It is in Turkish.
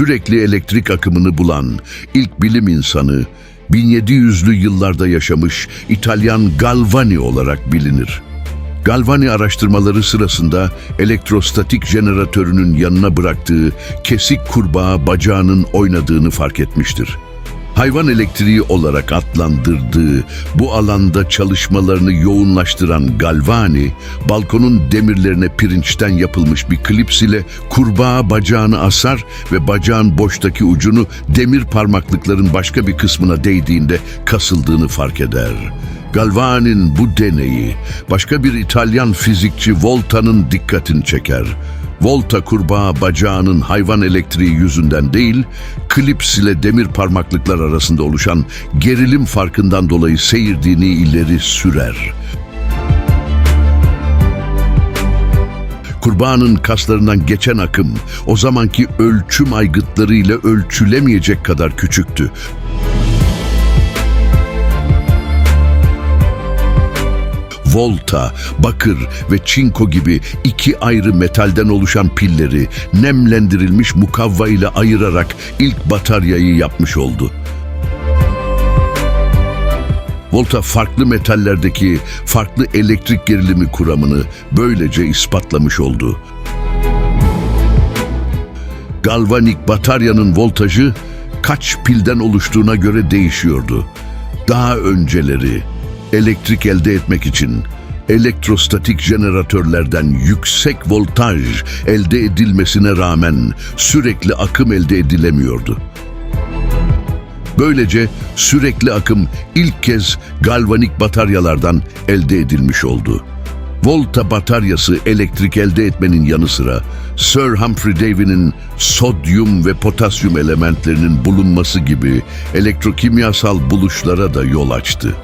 sürekli elektrik akımını bulan ilk bilim insanı 1700'lü yıllarda yaşamış İtalyan Galvani olarak bilinir. Galvani araştırmaları sırasında elektrostatik jeneratörünün yanına bıraktığı kesik kurbağa bacağının oynadığını fark etmiştir. Hayvan elektriği olarak adlandırdığı bu alanda çalışmalarını yoğunlaştıran Galvani, balkonun demirlerine pirinçten yapılmış bir klips ile kurbağa bacağını asar ve bacağın boştaki ucunu demir parmaklıkların başka bir kısmına değdiğinde kasıldığını fark eder. Galvani'nin bu deneyi başka bir İtalyan fizikçi Volta'nın dikkatini çeker. Volta kurbağa bacağının hayvan elektriği yüzünden değil, klips ile demir parmaklıklar arasında oluşan gerilim farkından dolayı seyirdiğini ileri sürer. Kurbağanın kaslarından geçen akım o zamanki ölçüm aygıtlarıyla ölçülemeyecek kadar küçüktü. Volta, bakır ve çinko gibi iki ayrı metalden oluşan pilleri nemlendirilmiş mukavva ile ayırarak ilk bataryayı yapmış oldu. Volta farklı metallerdeki farklı elektrik gerilimi kuramını böylece ispatlamış oldu. Galvanik bataryanın voltajı kaç pilden oluştuğuna göre değişiyordu. Daha önceleri elektrik elde etmek için elektrostatik jeneratörlerden yüksek voltaj elde edilmesine rağmen sürekli akım elde edilemiyordu. Böylece sürekli akım ilk kez galvanik bataryalardan elde edilmiş oldu. Volta bataryası elektrik elde etmenin yanı sıra Sir Humphrey Davy'nin sodyum ve potasyum elementlerinin bulunması gibi elektrokimyasal buluşlara da yol açtı.